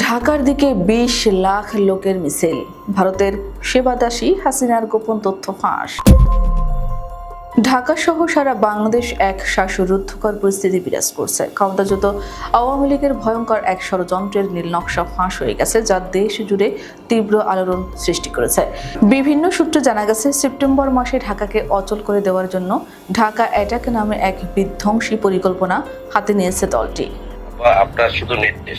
ঢাকার দিকে বিশ লাখ লোকের মিছিল। ভারতের সেবাদাসী হাসিনার গোপন তথ্য ফাঁস। ঢাকা সহ সারা বাংলাদেশ এক শ্বাসরুদ্ধকর পরিস্থিতি বিরাজ করছে। ক্ষমতাচ্যুত আওয়ামী লীগের ভয়ঙ্কর এক ষড়যন্ত্রের নীল নকশা ফাঁস হয়ে গেছে, যা দেশ জুড়ে তীব্র আলোড়ন সৃষ্টি করেছে। বিভিন্ন সূত্রে জানা গেছে, সেপ্টেম্বর মাসে ঢাকাকে অচল করে দেওয়ার জন্য ঢাকা অ্যাটাক নামে এক বিধ্বংসী পরিকল্পনা হাতে নিয়েছে দলটি। আপনার শুধু নির্দেশ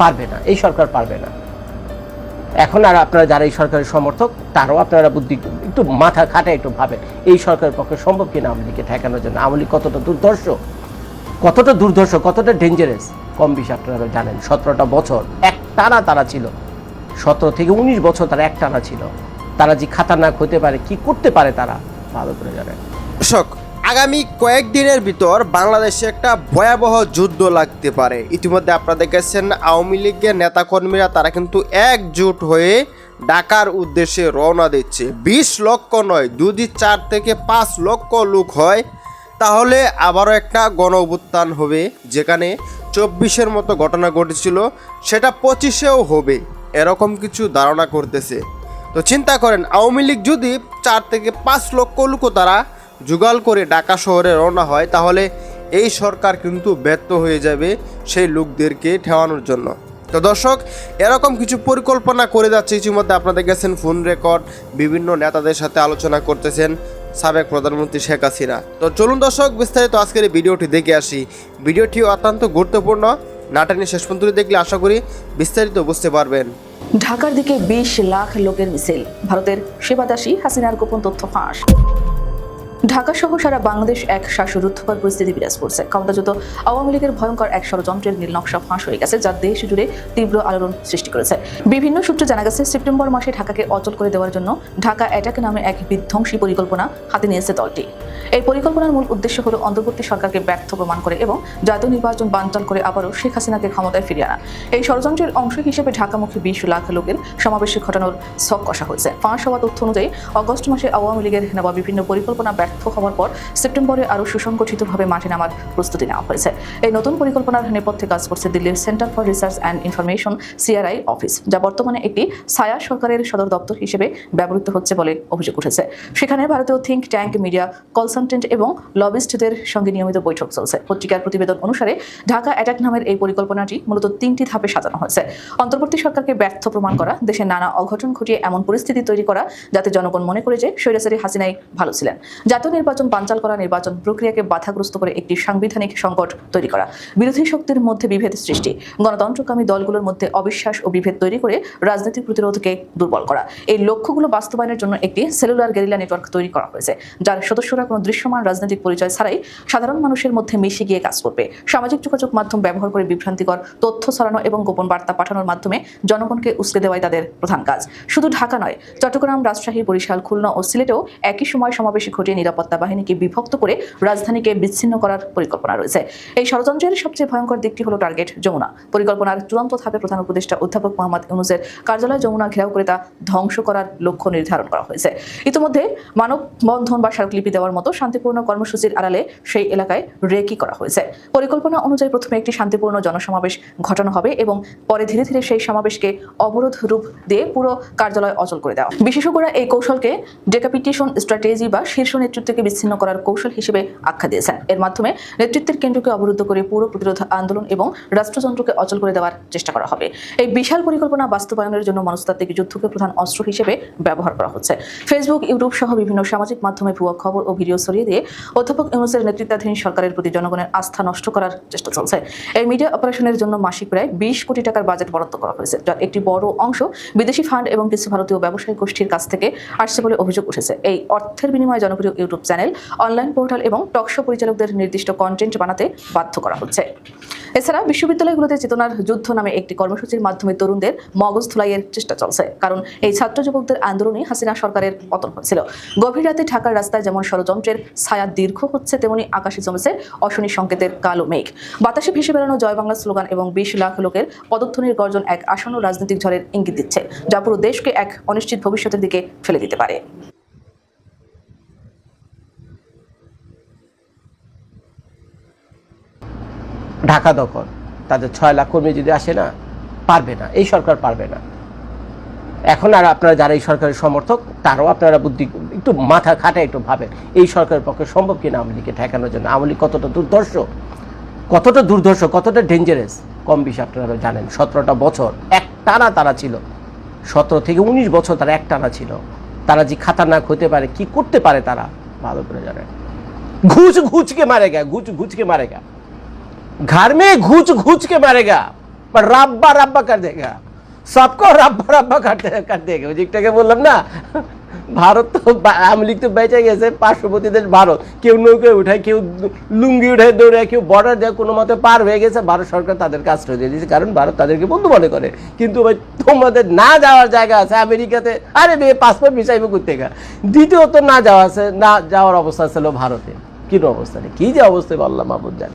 পারবে না, এই সরকার পারবে না। এখন আর আপনারা যারা এই সরকারের সমর্থক, তারাও আপনারা বুদ্ধি একটু মাথা খাটে একটু ভাবেন, এই সরকারের পক্ষে সম্ভব কিনা আওয়ামী লীগকে ঠেকানোর জন্য? আওয়ামী লীগ কতটা দুর্ধর্ষ? কতটা দুর্ধর্ষ, কতটা ডেঞ্জারাস কম বেশি আপনারা জানেন, সতেরোটা বছর এক টানা তারা ছিল। সতেরো থেকে উনিশ বছর তারা এক টানা ছিল। তারা যে খাতারনাক হতে পারে, কি করতে পারে তারা, ভালো করে জানেন। দর্শক আগামী কয়েকদিনের ভিতর বাংলাদেশে একটা ভয়াবহ যুদ্ধ লাগতে পারে। ইতিমধ্যে আপনারা দেখেছেন আওয়ামী লীগের নেতাকর্মীরা তারা কিন্তু একজোট হয়ে ঢাকার উদ্দেশ্যে রওনা দিচ্ছে। বিশ লক্ষ নয়, যদি চার থেকে পাঁচ লক্ষ লোক হয়, তাহলে আবারও একটা গণ অভ্যুত্থান হবে। যেখানে চব্বিশের মতো ঘটনা ঘটেছিল, সেটা পঁচিশেও হবে, এরকম কিছু ধারণা করতেছে। তো চিন্তা করেন, আওয়ামী লীগ যদি চার থেকে পাঁচ লক্ষ লোকও তারা জোগাল করে ঢাকা শহরে রওনা হয়, তাহলে এই সরকার কিন্তু ব্যর্থ হয়ে যাবে সেই লোকদেরকে ঠেওয়ানোর জন্য। তো দর্শক, এরকম কিছু পরিকল্পনা করে যাচ্ছে ইতিমধ্যে আপনাদের গেছেন ফোন রেকর্ড, বিভিন্ন নেতাদের সাথে আলোচনা করতেছেন সাবেক প্রধানমন্ত্রী শেখ হাসিনা। তো চলুন দর্শক, বিস্তারিত আজকের এই ভিডিওটি দেখে আসি। ভিডিওটি অত্যন্ত গুরুত্বপূর্ণ নাটানি শেষ পর্যন্ত দেখলে আশা করি বিস্তারিত বুঝতে পারবেন। ঢাকার দিকে বিশ লাখ লোকের মিছিল, ভারতের সেবাদাসী হাসিনার গোপন তথ্য ফাঁস। ঢাকা সহ সারা বাংলাদেশ এক শ্বাসরুদ্ধকর পরিস্থিতি বিরাজ করছে। ক্ষমতাচ্যুত আওয়ামী লীগের ভয়ঙ্কর এক ষড়যন্ত্রের নীল নকশা ফাঁস হয়ে গেছে যা দেশ জুড়ে তীব্র আলোড়ন সৃষ্টি করেছে। বিভিন্ন সূত্রে জানা গেছে, সেপ্টেম্বর মাসে ঢাকাকে অচল করে দেওয়ার জন্য ঢাকা অ্যাটাক নামে এক বিধ্বংসী পরিকল্পনা হাতে নিয়েছে দলটি। এই পরিকল্পনার মূল উদ্দেশ্য হল অন্তর্বর্তী সরকারকে ব্যর্থ প্রমাণ করে এবং জাতীয় নির্বাচন বানচাল করে আবারও শেখ হাসিনাকে ক্ষমতায় ফিরিয়ে আনা। এই ষড়যন্ত্রের অংশ হিসেবে ঢাকামুখী বিশ লাখ লোকের সমাবেশে ঘটানোর ছক কষা হয়েছে। ফাঁস হওয়া তথ্য অনুযায়ী অগস্ট মাসে আওয়ামী লীগের নেওয়া বিভিন্ন পরিকল্পনা ব্যর্থ হওয়ার পর সেপ্টেম্বরে আরও সুসংগঠিতভাবে মাঠে নামার প্রস্তুতি নেওয়া হয়েছে। এই নতুন পরিকল্পনার নেপথ্যে কাজ করছে দিল্লির centre for research and information CRI office, যা বর্তমানে একটি ছায়া সরকারের সদর দপ্তর হিসেবে ব্যবহৃত হচ্ছে বলে অভিযোগ উঠেছে। সেখানে ভারতীয় থিঙ্ক ট্যাঙ্ক মিডিয়া কনসালটেন্ট এবং লবিস্টদের সঙ্গে নিয়মিত বৈঠক চলছে। পত্রিকার প্রতিবেদন অনুসারে ঢাকা অ্যাটাক নামের এই পরিকল্পনাটি মূলত তিনটি ধাপে সাজানো হয়েছে। অন্তর্বর্তী সরকারকে ব্যর্থ প্রমাণ করা দেশের নানা অঘটন ঘটিয়ে এমন পরিস্থিতি তৈরি করা যাতে জনগণ মনে করে যে স্বৈরাচারী হাসিনাই ভালো ছিলেন। জাতীয় নির্বাচন বানচাল করা, নির্বাচন প্রক্রিয়াকে বাধাগ্রস্ত করে একটি সাংবিধানিক সংকট তৈরি করা, বিরোধী শক্তির মধ্যে বিভেদ সৃষ্টি, গণতন্ত্রকামী দলগুলোর মধ্যে অবিশ্বাস ও বিভেদ তৈরি করে রাজনৈতিক প্রতিরোধকে দুর্বল করা। এই লক্ষ্যগুলো বাস্তবায়নের জন্য একটি সেলুলার গেরিলা নেটওয়ার্ক তৈরি করা হয়েছে, যার সদস্যরা কোনো দৃশ্যমান রাজনৈতিক পরিচয় ছাড়াই সাধারণ মানুষের মধ্যে মিশে গিয়ে কাজ করবে। সামাজিক যোগাযোগ মাধ্যম ব্যবহার করে বিভ্রান্তিকর তথ্য ছড়ানো এবং গোপন বার্তা পাঠানোর মাধ্যমে জনগণকে উস্কে দেওয়াই তাদের প্রধান কাজ। শুধু ঢাকা নয়, চট্টগ্রাম, রাজশাহী, বরিশাল, খুলনা ও সিলেটেও একই সময় সমাবেশে ঘটিয়ে নিরাপত্তা বাহিনীকে বিভক্ত করে রাজধানীকে বিচ্ছিন্ন করার পরিকল্পনা রয়েছে। এই ষড়যন্ত্রের সবচেয়ে ভয়ঙ্কর দিকটি হলো টার্গেট যমুনা। পরিকল্পনার চূড়ান্ত ধাপে প্রধান উপদেষ্টা অধ্যাপক মোহাম্মদ ইউনুসের কার্যালয় যমুনা ঘেরাও করে তা ধ্বংস করার লক্ষ্য নির্ধারণ করা হয়েছে। ইতিমধ্যে মানববন্ধন বা স্মারকলিপি দেওয়ার মতো শান্তিপূর্ণ কর্মসূচির আড়ালে সেই এলাকায় রেকি করা হয়েছে। পরিকল্পনা অনুযায়ী প্রথমে একটি শান্তিপূর্ণ জনসমাবেশ ঘটানো হবে এবং পরে ধীরে ধীরে সেই সমাবেশকে অবরোধ রূপ দিয়ে পুরো কার্যালয় অচল করে দেওয়া। বিশেষজ্ঞরা এই কৌশলকে ডেকাপিটেশন স্ট্র্যাটেজি বা শীর্ষ নেতৃত্বকে বিচ্ছিন্ন করার কৌশল হিসেবে আখ্যা দিয়েছেন। এর মাধ্যমে নেতৃত্বের কেন্দ্রকে অবরুদ্ধ করে পুরো প্রতিরোধ আন্দোলন এবং রাষ্ট্রযন্ত্রকে অচল করে দেওয়ার চেষ্টা করা হবে। এই বিশাল পরিকল্পনা বাস্তবায়নের জন্য মনস্তাত্ত্বিক যুদ্ধকে প্রধান অস্ত্র হিসেবে ব্যবহার করা হচ্ছে। ফেসবুক, ইউটিউব সহ বিভিন্ন সামাজিক মাধ্যমে ভুয়া খবর ও ভিডিও ছড়িয়ে দিয়ে অধ্যাপক ইউনুসের নেতৃত্বাধীন সরকারের প্রতি জনগণের আস্থা নষ্ট করার চেষ্টা চলছে। এই মিডিয়া অপারেশনের জন্য মাসিক প্রায় বিশ কোটি টাকার বাজেট বরাদ্দ করা হয়েছে যার একটি বড় অংশ বিদেশি ফান্ড এবং কিছু ভারতীয় ব্যবসায়ী গোষ্ঠীর কাছ থেকে আসছে বলে অভিযোগ উঠেছে। এই অর্থের বিনিময়ে জনপ্রিয় ইউটিউব চ্যানেল অনলাইন পোর্টাল এবং টকশো পরিচালকদের নির্দিষ্ট কন্টেন্ট বানাতে বাধ্য করা হচ্ছে। এছাড়া বিশ্ববিদ্যালয়গুলোতে চেতনার যুদ্ধ নামে একটি কর্মসূচির মাধ্যমে তরুণদের মগজ ধুলাইয়ের চেষ্টা চলছে। কারণ এই ছাত্র যুবকদের আন্দোলনে হাসিনা সরকারের পতন হয়েছিল। গভীর রাতে ঢাকার রাস্তায় যেমন ষড়যন্ত্রের ছায়া দীর্ঘ হচ্ছে, তেমনি আকাশে জমেছে অশনি সংকেতের কালো মেঘ। বাতাসে ভেসে বেড়ানো জয় বাংলা স্লোগান এবং বিশ লাখ লোকের পদধ্বনির গর্জন এক আসন্ন রাজনৈতিক ঝড়ের ইঙ্গিত দিচ্ছে, যা পুরো দেশকে এক অনিশ্চিত ভবিষ্যতের দিকে ফেলে দিতে পারে। ঢাকা দখল। তাদের ছয় লাখ কর্মী যদি আসে না, পারবে না। এই সরকার পারবে না। এখন আর আপনারা যারা এই সরকারের সমর্থক, তারাও আপনারা বুদ্ধি একটু মাথা খাটে একটু ভাবেন, এই সরকারের পক্ষে সম্ভব কিনা আওয়ামী লীগকে ঠেকানোর জন্য? আওয়ামী লীগ কতটা দুর্ধর্ষ? কতটা দুর্ধর্ষ, কতটা ডেঞ্জারাস কম বেশি আপনারা জানেন, সতেরোটা বছর এক টানা তারা ছিল। সতেরো থেকে উনিশ বছর তারা এক টানা ছিল। তারা যে খাতারনাক হতে পারে, কি করতে পারে তারা, ভালো করে জানেন। ঘুচ ঘুচকে মারেগা ঘুচ ঘুচকে মারেগা घर में घुच घुच के मारेगा पर रब्बा रब्बा कर देगा सबको रब्बा रब्बा करते कर देगा যেটাকে বললাম না ভারত তো বা- আওয়ামী লীগ তো বেঁচে গেছে পার্শ্ববর্তী দেশ ভারত কেউ নৌকে উঠায় কেউ লুঙ্গি উঠায় দৌড়ায় কেউ বর্ডার দেয় কোনো মতে পার হয়ে গেছে ভারত সরকার তাদেরকে আশ্রয় দিয়ে দিয়েছে কারণ ভারত তাদেরকে বন্ধু মনে করে কিন্তু ভাই তোমাদের না যাওয়ার জায়গা আছে আমেরিকাতে আরে বে পাসপোর্ট ভিসাইবে করতে গা দ্বিতীয়ত না যাওয়া আছে না যাওয়ার অবস্থা ছিল ভারতে কি অবস্থা নেই কি যে অবস্থায় বললাম মাহবুব জানি